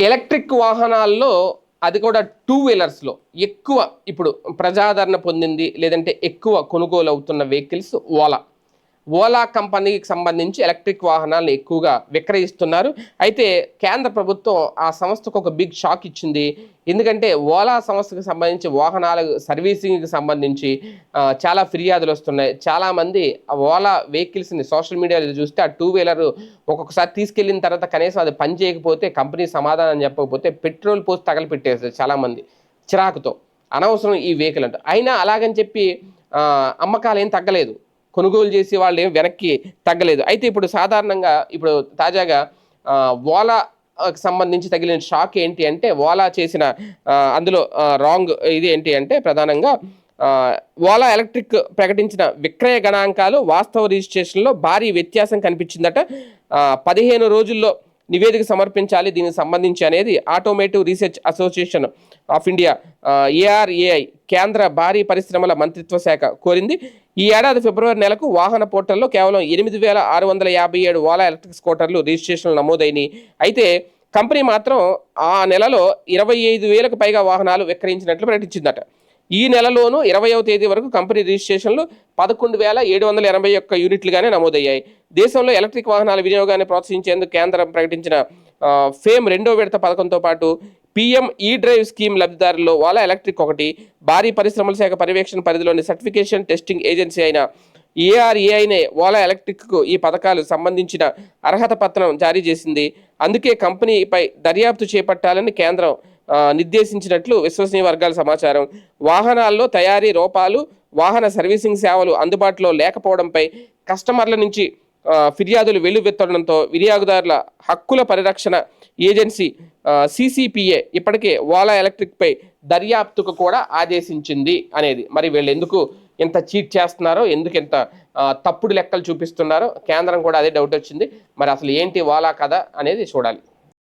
Electric వాహనాల్లో అది కూడా టూ వీలర్స్లో ఎక్కువ ఇప్పుడు ప్రజాదరణ పొందింది లేదంటే ఎక్కువ కొనుగోలు అవుతున్న వెహికల్స్ ఓలా. ఓలా కంపెనీకి సంబంధించి ఎలక్ట్రిక్ వాహనాలను ఎక్కువగా విక్రయిస్తున్నారు. అయితే కేంద్ర ప్రభుత్వం ఆ సంస్థకు ఒక బిగ్ షాక్ ఇచ్చింది. ఎందుకంటే ఓలా సంస్థకు సంబంధించి వాహనాల సర్వీసింగ్కి సంబంధించి చాలా ఫిర్యాదులు వస్తున్నాయి. చాలామంది ఆ ఓలా వెహికల్స్ని సోషల్ మీడియాలో చూస్తే ఆ టూ వీలర్ ఒక్కొక్కసారి తీసుకెళ్ళిన తర్వాత కనీసం అది పని చేయకపోతే కంపెనీ సమాధానం చెప్పకపోతే పెట్రోల్ పోసి తగలపెట్టేస్తారు చాలామంది చిరాకుతో. అనవసరం ఈ వెహికల్ అంటే. అయినా అలాగని చెప్పి అమ్మకాలు ఏం తగ్గలేదు. కొనుగోలు చేసే వాళ్ళు ఏం వెనక్కి తగ్గలేదు. అయితే ఇప్పుడు సాధారణంగా ఇప్పుడు తాజాగా ఓలా సంబంధించి తగిలిన షాక్ ఏంటి అంటే ఓలా చేసిన అందులో రాంగ్ ఇది ఏంటి అంటే ప్రధానంగా ఓలా ఎలక్ట్రిక్ ప్రకటించిన విక్రయ గణాంకాలు వాస్తవ రిజిస్ట్రేషన్లో భారీ వ్యత్యాసం కనిపించిందట. పదిహేను రోజుల్లో నివేదిక సమర్పించాలి. దీనికి సంబంధించి అనేది automotive research association of India ARAI కేంద్ర భారీ పరిశ్రమల మంత్రిత్వ శాఖ కోరింది. ఈ ఏడాది ఫిబ్రవరి నెలకు వాహన పోర్టల్లో కేవలం ఎనిమిది వేల ఆరు వందల యాభై ఏడు ఓలా ఎలక్ట్రిక్ స్కూటర్లు రిజిస్ట్రేషన్లు నమోదైనాయి. అయితే కంపెనీ మాత్రం ఆ నెలలో ఇరవై ఐదు వేలకు పైగా వాహనాలు విక్రయించినట్లు ప్రకటించిందట. ఈ నెలలోనూ ఇరవయవ తేదీ వరకు కంపెనీ రిజిస్ట్రేషన్లు పదకొండు వేల ఏడు వందల ఎనభై ఒక్క యూనిట్లుగానే నమోదయ్యాయి. దేశంలో ఎలక్ట్రిక్ వాహనాల వినియోగాన్ని ప్రోత్సహించేందుకు కేంద్రం ప్రకటించిన ఫేమ్ రెండో విడత పథకంతో పాటు పిఎం ఈ డ్రైవ్ స్కీమ్ లబ్ధిదారుల్లో ఓలా ఎలక్ట్రిక్ ఒకటి భారీ పరిశ్రమల శాఖ పర్యవేక్షణ పరిధిలోని సర్టిఫికేషన్ టెస్టింగ్ ఏజెన్సీ అయిన ఏఆర్ఏఐనే ఓలా ఎలక్ట్రిక్కు ఈ పథకాలు సంబంధించిన అర్హత పత్రం జారీ చేసింది. అందుకే కంపెనీపై దర్యాప్తు చేపట్టాలని కేంద్రం నిర్దేశించినట్లు విశ్వసనీయ వర్గాల సమాచారం. వాహనాల్లో తయారీ రూపాలు వాహన సర్వీసింగ్ సేవలు అందుబాటులో లేకపోవడంపై కస్టమర్ల నుంచి ఫిర్యాదులు వెల్లువెత్తడంతో వినియోగదారుల హక్కుల పరిరక్షణ ఏజెన్సీ సిసిపిఏ ఇప్పటికే ఓలా ఎలక్ట్రిక్పై దర్యాప్తుకు కూడా ఆదేశించింది అనేది. మరి వీళ్ళు ఎందుకు ఇంత చీట్ చేస్తున్నారో ఎందుకు ఇంత తప్పుడు లెక్కలు చూపిస్తున్నారో కేంద్రం కూడా అదే డౌట్ వచ్చింది. మరి అసలు ఏంటి ఓలా కథ అనేది చూడాలి.